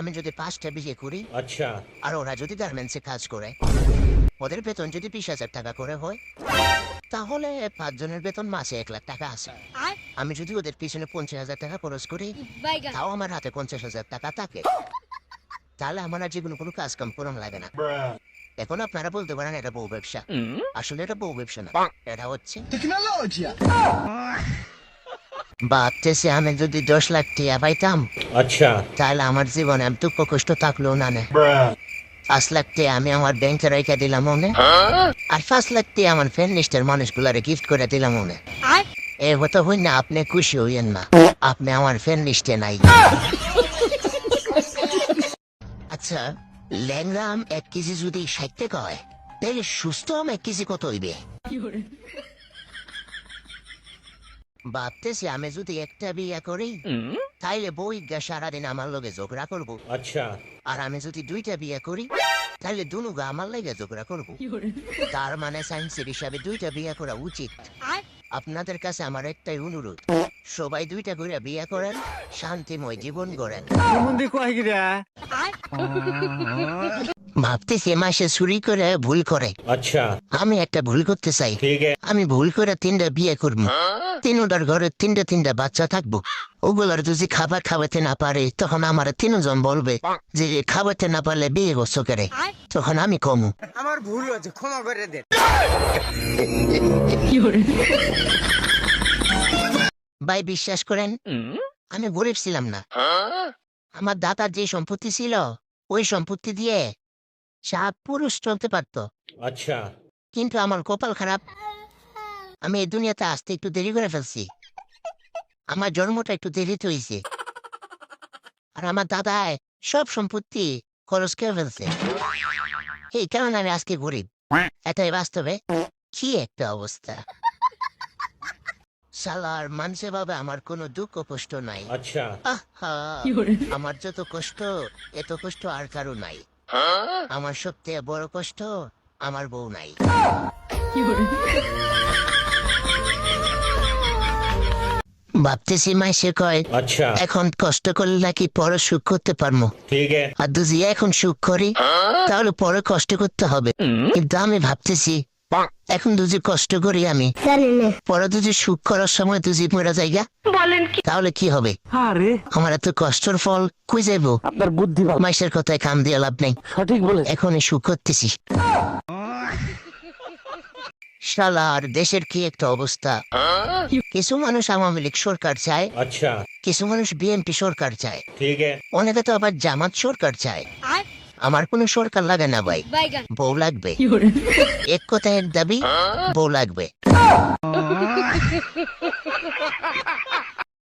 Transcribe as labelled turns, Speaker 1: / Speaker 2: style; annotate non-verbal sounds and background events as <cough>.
Speaker 1: আমি যদি পাঁচটা বিয়ে করি।
Speaker 2: আচ্ছা।
Speaker 1: আর ওরা যদি গার্মেন্টসে কাজ করে ওদের বেতন যদি বিশ হাজার টাকা করে হয় তাহলে পাঁচজনের বেতন মাসে এক লাখ টাকা আছে। আমি যদি ওদের পিছনে পঞ্চাশ হাজার টাকা খরচ করি তাও আমার হাতে পঞ্চাশ হাজার টাকা থাকে। তাহলে আমার আর জীবনে কোনো কাজ কাম লাগে না। এখন আপনারা বলতে পারেন এটা বউ ব্যবসা। আসলে এটা বউ ব্যবসা না। এটা হচ্ছে বাচ্চা সে আমি যদি দশ লাখ টিয়া পাইতাম
Speaker 2: আচ্ছা।
Speaker 1: তাহলে আমার জীবন এতটুকু কষ্ট থাকল না পাঁচ লাখ টিয়া আমি আমার ব্যাংকে রেখে দিলাম মনে হ্যাঁ? আর পাঁচ লাখ টিয়া আমার ফ্রেন্ড মানুষগুলারে গিফট করে দিলাম মনে এ হতো হই না আপনি খুশি হইয়েন না। আপনি আমার ফ্রেন্ড লিস্টে নাই। আচ্ছা ল্যাংরাম এক কেজি যদি ষাট টাকা হয় তাহলে সুস্থ আম এক কেজি কত হইবে? ভাবতেছি আমি যদি একটা বিয়ে করি তাইলে বইজ্ঞা সারাদিন আমার লগে ঝগড়া করব।
Speaker 2: আচ্ছা।
Speaker 1: আর আমি যদি দুইটা বিয়ে করি তাহলে দুনুগা আমার লেগে ঝগড়া করব। তার মানে সায়েন্সের হিসাবে দুইটা বিয়ে করা উচিত। আপনাদের কাছে আমার একটাই অনুরোধ। সবাই দুইটা করে বিয়ে করেন শান্তিময় জীবন গড়েন। ভাবতেছি মাসে চুরি করে ভুল করে।
Speaker 2: আচ্ছা।
Speaker 1: আমি একটা ভুল করতে চাই। আমি ভুল করে তিনটা বিয়ে করব। তিনটার ঘরে তিনটা তিনটা বাচ্চা থাকব। ওগুলোর যদি খাবার খাওয়াতে না পারে তখন আমার তিনজন বলবে যে খাওয়াতে না পারলে বিয়ে করছ করে? তখন আমি কমু।
Speaker 3: আমার ভুল হয়েছে ক্ষমা করে দেন
Speaker 1: ভাই বিশ্বাস করেন আমি গরিব ছিলাম না। হ্যাঁ? আমার দাতার যে সম্পত্তি ছিল ওই সম্পত্তি দিয়ে সাত পুরুষ চলতে পারত।
Speaker 2: আচ্ছা।
Speaker 1: কিন্তু আমার কপাল খারাপ। আমি এই দুনিয়াতে আসতে একটু দেরি করে ফেলছি। আমার জন্মটা একটু দেরিতে হয়েছে। আর আমার দাদায় সব সম্পত্তি খরচ খেয়ে ফেলছে। এই কারণে আমি আজকে গরিব। <laughs> এটাই বাস্তবে কি একটা অবস্থা। সালার মানসে বাবা আমার কোনো দুঃখ কষ্ট নাই। আচ্ছা। আমার যত কষ্ট এত কষ্ট আর কারও নাই। আমার সব থেকে বড় কষ্ট আমার বউ নাই। ভাবতেছি মাই সে কয়
Speaker 2: আচ্ছা।
Speaker 1: এখন কষ্ট করলে নাকি পরে সুখ করতে পারব আর যদি এখন সুখ করি তাহলে পরে কষ্ট করতে হবে। কিন্তু আমি ভাবতেছি এখন তুই কষ্ট করি আমি। পরে তুই সুখ করার সময় তুই মেরা জায়গা। বলেন কি? তাহলে কি হবে?
Speaker 4: আরে।
Speaker 1: আমার এত কষ্টর ফল কই যাইব?
Speaker 4: আপনার বুদ্ধি
Speaker 1: মাইসের কথায় কাম দিয়ে লাভ নাই।
Speaker 4: সঠিক বলে
Speaker 1: এখন সুখ করতেছি। শালার দেশের কি একটা অবস্থা? কিছু মানুষ আওয়ামী লীগ সরকার চায়।
Speaker 2: আচ্ছা।
Speaker 1: কিছু মানুষ বিএনপি সরকার চায়।
Speaker 2: ঠিক আছে।
Speaker 1: অনেকে তো আবার জামাত সরকার চায়। আমার কোনো সরকার লাগে না ভাই। বউ লাগবে। এক কথায় এক দাবি বউ লাগবে।